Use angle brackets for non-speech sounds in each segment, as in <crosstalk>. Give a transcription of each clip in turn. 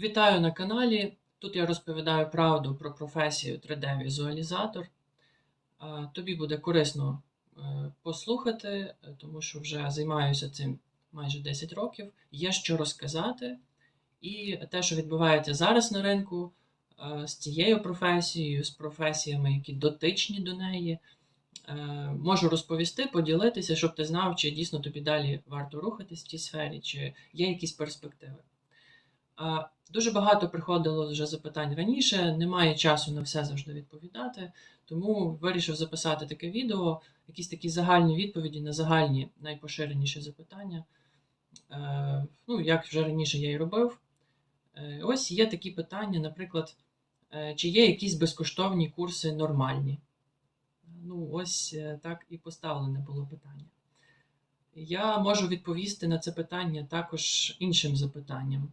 Вітаю на каналі. Тут я розповідаю правду про професію 3D-візуалізатор. Тобі буде корисно е, послухати, тому що вже займаюся цим майже 10 років. Є що розказати. І те, що відбувається зараз на ринку е, з цією професією, з професіями, які дотичні до неї, е, можу розповісти, поділитися, щоб ти знав, чи дійсно тобі далі варто рухатись в цій сфері, чи є якісь перспективи. Дуже багато приходило вже запитань раніше, немає часу на все завжди відповідати, тому вирішив записати таке відео, якісь такі загальні відповіді на загальні найпоширеніші запитання. Е, ну, як вже раніше я і робив. Е, ось є такі питання, наприклад, е, чи є якісь безкоштовні курси нормальні? Ну, ось так і поставлене було питання. Я можу відповісти на це питання також іншим запитанням.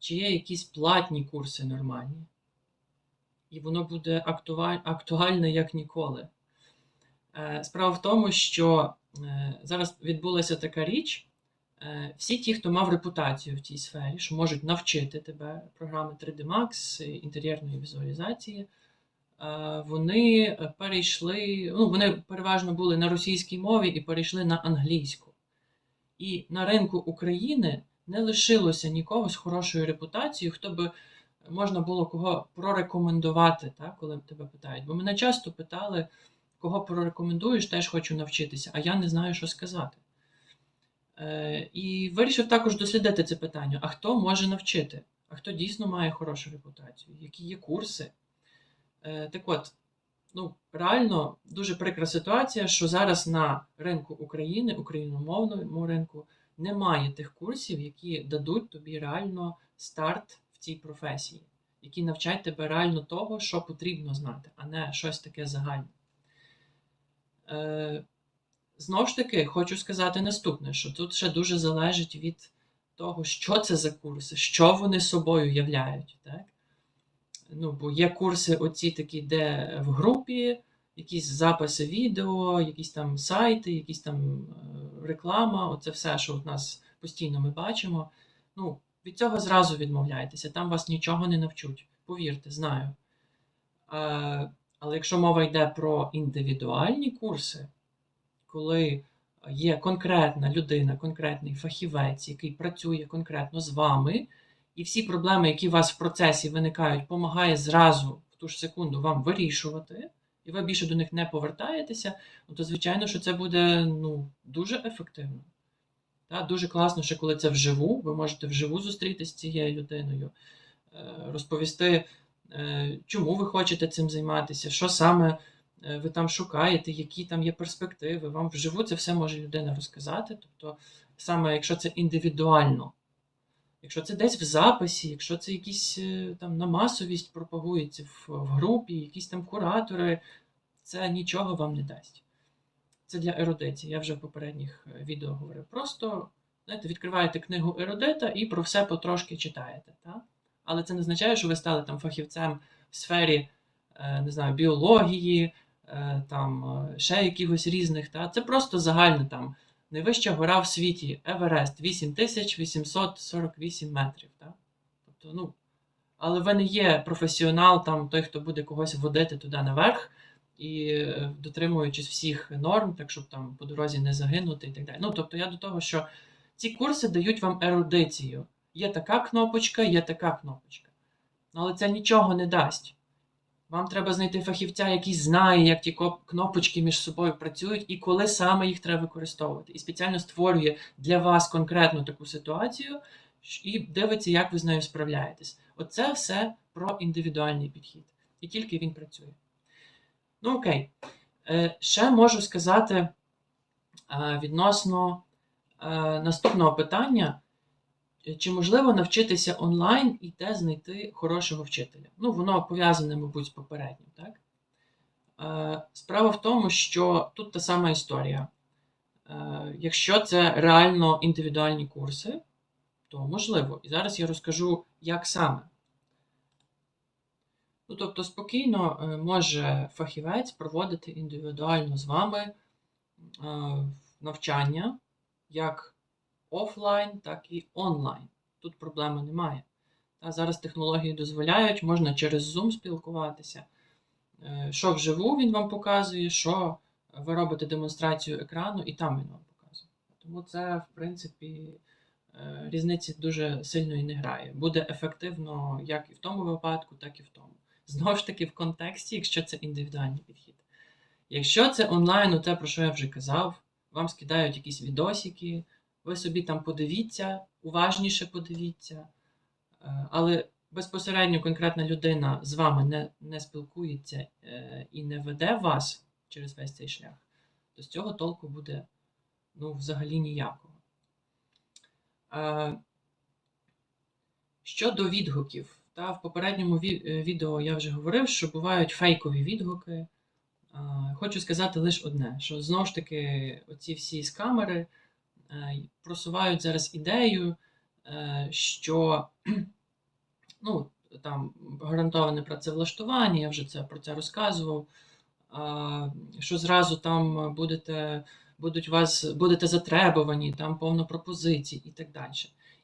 Чи є якісь платні курси нормальні? І воно буде актуальне як ніколи. Е, Справа в тому, що е, зараз відбулася така річ. Е, Всі ті, хто мав репутацію в цій сфері, що можуть навчити тебе програми 3D Max, інтер'єрної візуалізації, вони перейшли, ну, вони переважно були на російській мові і перейшли на англійську. І на ринку України не лишилося нікого з хорошою репутацією, хто би можна було кого прорекомендувати, так, коли тебе питають. Бо мене часто питали, кого прорекомендуєш, теж хочу навчитися, а я не знаю, що сказати. Е, і вирішив також дослідити це питання: а хто може навчити? А хто дійсно має хорошу репутацію? Які є курси? Е, так от, ну, реально дуже прикра ситуація, що зараз на ринку України, україномовному ринку, немає тих курсів, які дадуть тобі реально старт в цій професії, які навчать тебе реально того, що потрібно знати, а не щось таке загальне. Е, Знову ж таки, хочу сказати наступне: що тут ще дуже залежить від того, що це за курси, що вони собою являють. Так? Ну, бо є курси, оці такі, де в групі, якісь записи відео, якісь там сайти, якісь там е, реклама, оце все, що от нас постійно ми бачимо. Ну, від цього зразу відмовляйтеся, там вас нічого не навчуть. Повірте, знаю. Е, але якщо мова йде про індивідуальні курси, коли є конкретна людина, конкретний фахівець, який працює конкретно з вами, і всі проблеми, які у вас в процесі виникають, допомагає зразу в ту ж секунду вам вирішувати, і ви більше до них не повертаєтеся, ну, то звичайно, що це буде ну, дуже ефективно. Та, дуже класно, що коли це вживу, ви можете вживу зустрітися з цією людиною, е, розповісти, е, чому ви хочете цим займатися, що саме е, ви там шукаєте, які там є перспективи. Вам вживу це все може людина розказати. Тобто, саме якщо це індивідуально, якщо це десь в записі, якщо це якісь е, там на масовість пропагується в, в групі, якісь там куратори, це нічого вам не дасть. Це для ерудиції. Я вже в попередніх е, відео говорив. Просто знаєте, відкриваєте книгу ерудита і про все потрошки читаєте. Так? Але це не означає, що ви стали там фахівцем в сфері е, не знаю, біології, там ще якихось різних. Та? Це просто загальне там. Найвища гора в світі Еверест 8848 метрів. Так? Тобто, ну, але ви не є професіонал, там, той, хто буде когось водити туди наверх, і е, дотримуючись всіх норм, так щоб там по дорозі не загинути і так далі. Ну, тобто я до того, що ці курси дають вам ерудицію. Є така кнопочка, є така кнопочка. Але це нічого не дасть. Вам треба знайти фахівця, який знає, як ті кнопочки між собою працюють і коли саме їх треба використовувати. І спеціально створює для вас конкретну таку ситуацію і дивиться, як ви з нею справляєтесь. Оце все про індивідуальний підхід. І тільки він працює. Ну, окей. Е, ще можу сказати е, відносно е, наступного питання. Чи можливо навчитися онлайн і де знайти хорошого вчителя? Ну, воно пов'язане, мабуть, з попереднім, так? Е, Справа в тому, що тут та сама історія. Е, Якщо це реально індивідуальні курси, то можливо. І зараз я розкажу, як саме. Ну, тобто, спокійно е, може фахівець проводити індивідуально з вами навчання, як офлайн, так і онлайн. Тут проблеми немає. Та зараз технології дозволяють, можна через Zoom спілкуватися. Е, Що вживу він вам показує, що ви робите демонстрацію екрану, і там він вам показує. Тому це, в принципі, е, різниці дуже сильної не грає. Буде ефективно як і в тому випадку, так і в тому. Знову ж таки, в контексті, якщо це індивідуальний підхід. Якщо це онлайн, ну те, про що я вже казав, вам скидають якісь відосики, ви собі там подивіться, уважніше подивіться. Е, Але безпосередньо конкретна людина з вами не, не спілкується е, і не веде вас через весь цей шлях, то з цього толку буде ну, взагалі ніякого. Е, Щодо відгуків, та в попередньому відео я вже говорив, що бувають фейкові відгуки. Хочу сказати лише одне: що знову ж таки, оці всі скамери е, просувають зараз ідею, е, що <clears throat> ну, там гарантоване працевлаштування, я вже це про це розказував. Що зразу там будете, будуть вас, будете затребувані, там повно пропозицій і так далі.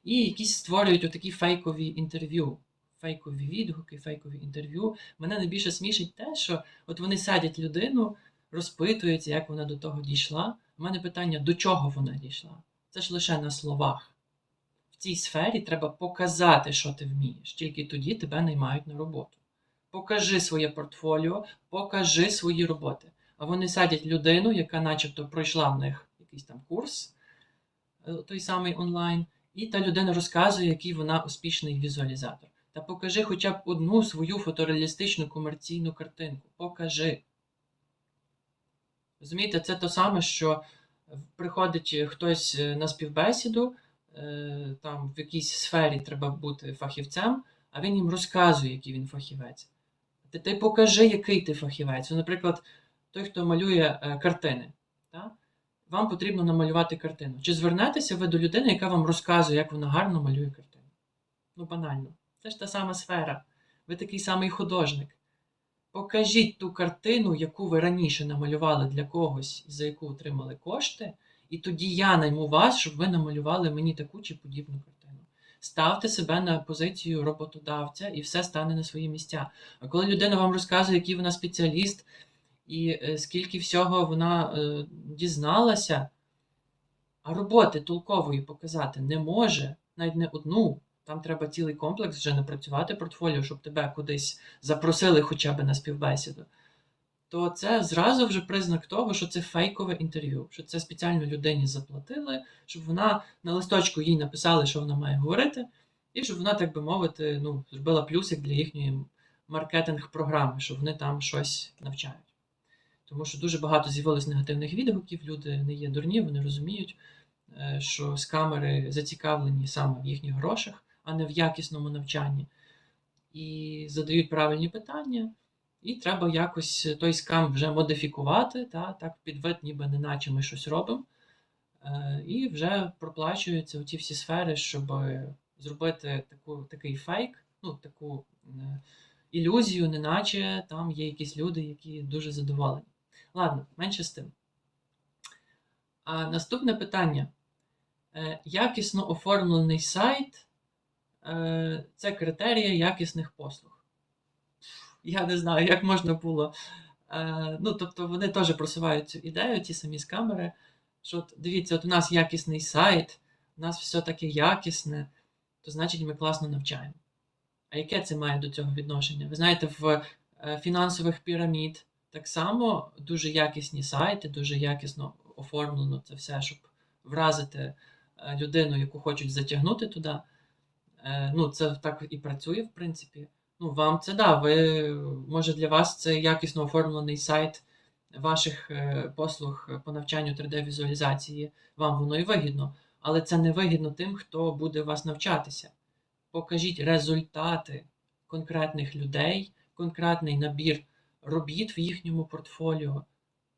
І якісь створюють отакі фейкові інтерв'ю, фейкові відгуки, фейкові інтерв'ю. Мене найбільше смішить те, що от вони садять людину, розпитуються, як вона до того дійшла. У мене питання, до чого вона дійшла? Це ж лише на словах. В цій сфері треба показати, що ти вмієш. Тільки тоді тебе наймають на роботу. Покажи своє портфоліо, покажи свої роботи. А вони садять людину, яка начебто пройшла в них якийсь там курс, е, той самий онлайн, і та людина розказує, який вона успішний візуалізатор. Та покажи хоча б одну свою фотореалістичну комерційну картинку. Покажи. Розумієте, це те саме, що приходить хтось е, на співбесіду, е, там в якійсь сфері треба бути фахівцем, а він їм розказує, який він фахівець. Ти, ти покажи, який ти фахівець. Ну, наприклад, той, хто малює е, картини, та? вам потрібно намалювати картину. Чи звернетеся ви до людини, яка вам розказує, як вона гарно малює картину? Ну, банально. Це ж та сама сфера. Ви такий самий художник. Покажіть ту картину, яку ви раніше намалювали для когось, за яку отримали кошти, і тоді я найму вас, щоб ви намалювали мені таку чи подібну картину. Ставте себе на позицію роботодавця, і все стане на свої місця. А коли людина вам розказує, який вона спеціаліст, і е, скільки всього вона е, дізналася, а роботи толкової показати не може, навіть не одну. Там треба цілий комплекс вже напрацювати портфоліо, щоб тебе кудись запросили хоча б на співбесіду. То це зразу вже признак того, що це фейкове інтерв'ю, що це спеціально людині заплатили, щоб вона на листочку їй написали, що вона має говорити, і щоб вона, так би мовити, ну, зробила плюсик для їхньої маркетинг-програми, що вони там щось навчають. Тому що дуже багато з'явилось негативних відгуків, люди не є дурні, вони розуміють, е, що з камери зацікавлені саме в їхніх грошах, а не в якісному навчанні. І задають правильні питання, і треба якось той скам вже модифікувати, та, так під вид, ніби неначе ми щось робимо. Е, І вже проплачуються ті всі сфери, щоб зробити таку, такий фейк, ну, таку е, ілюзію, неначе там є якісь люди, які дуже задоволені. Ладно, менше з тим. А наступне питання. Е, Якісно оформлений сайт це критерія якісних послуг. Я не знаю, як можна було. Е, Ну, тобто, вони теж просувають цю ідею, ті самі з камери. Що от, дивіться, от у нас якісний сайт, у нас все таке якісне, то значить ми класно навчаємо. А яке це має до цього відношення? Ви знаєте, в е, фінансових пірамід так само дуже якісні сайти, дуже якісно оформлено це все, щоб вразити е, людину, яку хочуть затягнути туди. Е, Ну, це так і працює, в принципі. Ну, вам це да, ви, може для вас це якісно оформлений сайт ваших е, послуг по навчанню 3D-візуалізації, вам воно і вигідно, але це не вигідно тим, хто буде вас навчатися. Покажіть результати конкретних людей, конкретний набір робіт в їхньому портфоліо.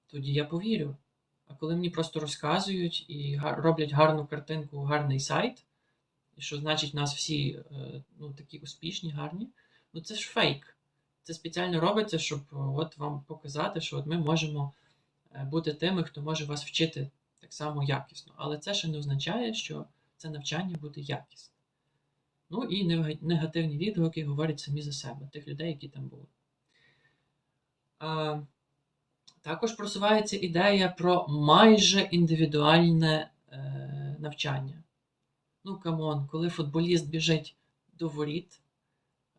Тоді я повірю. А коли мені просто розказують і роблять гарну картинку, гарний сайт, що значить нас всі е, ну, такі успішні, гарні, ну це ж фейк. Це спеціально робиться, щоб е, от вам показати, що от ми можемо е, бути тими, хто може вас вчити так само якісно. Але це ще не означає, що це навчання буде якісне. Ну і негативні відгуки говорять самі за себе, тих людей, які там були. А, також просувається ідея про майже індивідуальне е, навчання. Ну, камон, коли футболіст біжить до воріт,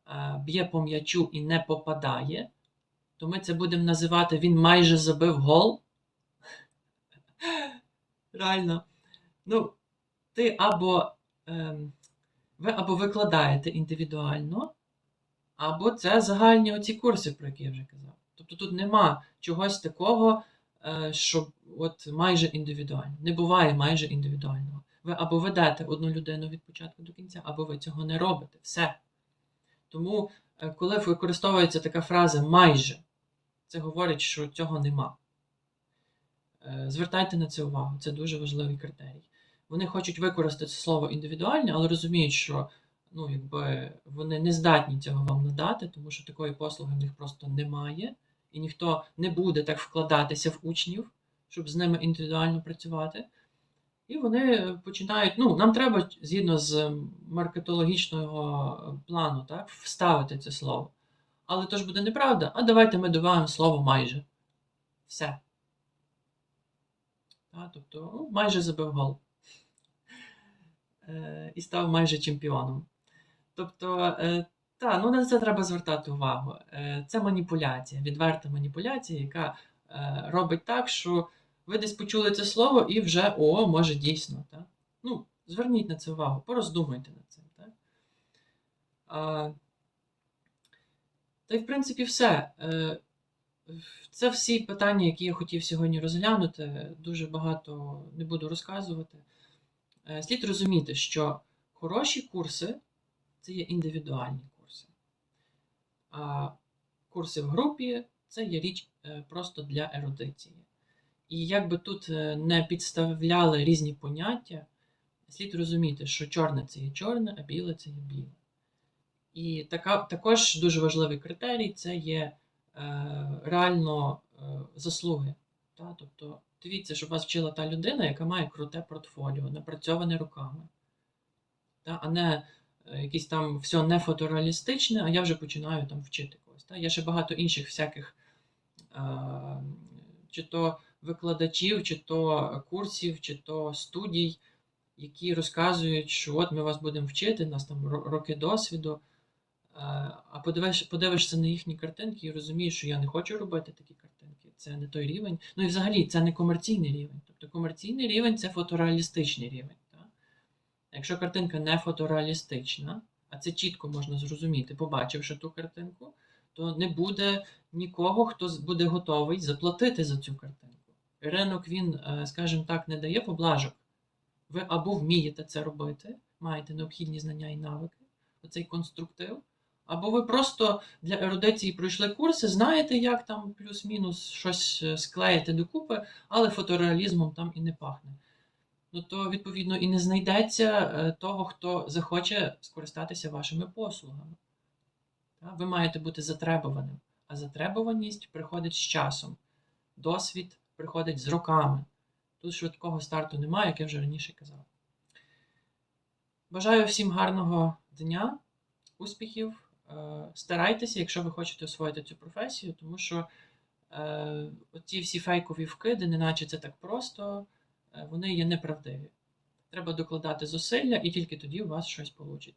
е, б'є по м'ячу і не попадає, то ми це будемо називати він майже забив гол. Реально. Ну, ти або ем, ви або викладаєте індивідуально, або це загальні оці курси, про які я вже казав. Тобто тут нема чогось такого, е, що от майже індивідуально. Не буває майже індивідуального. Ви або ведете одну людину від початку до кінця, або ви цього не робите. Все. Тому, е, коли використовується така фраза майже, це говорить, що цього нема. Е, Звертайте на це увагу, це дуже важливий критерій. Вони хочуть використати слово індивідуальне, але розуміють, що ну, якби, вони не здатні цього вам надати, тому що такої послуги в них просто немає, і ніхто не буде так вкладатися в учнів, щоб з ними індивідуально працювати. І вони починають. Ну, нам треба згідно з маркетологічного плану, так, вставити це слово. Але то ж буде неправда. А давайте ми додаємо слово майже. Все. Та, тобто, ну, майже забив гол. Е, і став майже чемпіоном. Тобто, е, та, ну на це треба звертати увагу. Е, це маніпуляція, відверта маніпуляція, яка е, робить так, що ви десь почули це слово і вже о, може дійсно. Так? Ну, зверніть на це увагу, пороздумайте над цим. Так? А, та й в принципі все. Е, це всі питання, які я хотів сьогодні розглянути. Дуже багато не буду розказувати. Е, Слід розуміти, що хороші курси це є індивідуальні курси. А курси в групі це є річ е, просто для ерудиції. І як би тут е, не підставляли різні поняття, слід розуміти, що чорне це є чорне, а біле це є біле. І така, також дуже важливий критерій це є е, реально е, заслуги. Та? Тобто, дивіться, щоб вас вчила та людина, яка має круте портфоліо, напрацьоване руками. Та? А не е, якісь там все не фотореалістичне, а я вже починаю там вчити когось. Та? Є ще багато інших всяких е, чи то викладачів, чи то курсів, чи то студій, які розказують, що от ми вас будемо вчити, у нас там роки досвіду. Е, А подивиш, подивишся на їхні картинки і розумієш, що я не хочу робити такі картинки. Це не той рівень. Ну і взагалі це не комерційний рівень. Тобто комерційний рівень це фотореалістичний рівень. Так? Якщо картинка не фотореалістична, а це чітко можна зрозуміти, побачивши ту картинку, то не буде нікого, хто буде готовий заплатити за цю картинку. Ринок він, е, скажімо так, не дає поблажок. Ви або вмієте це робити, маєте необхідні знання і навики, оцей конструктив, або ви просто для ерудиції пройшли курси, знаєте, як там плюс-мінус щось е, склеїти докупи, але фотореалізмом там і не пахне. Ну то, відповідно, і не знайдеться е, того, хто захоче скористатися вашими послугами. Ви маєте бути затребуваним, а затребуваність приходить з часом. Досвід приходить з роками. Тут швидкого старту немає, як я вже раніше казав. Бажаю всім гарного дня, успіхів. Е, Старайтеся, якщо ви хочете освоїти цю професію, тому що е, оці всі фейкові вкиди, неначе це так просто, е, вони є неправдиві. Треба докладати зусилля, і тільки тоді у вас щось вийде.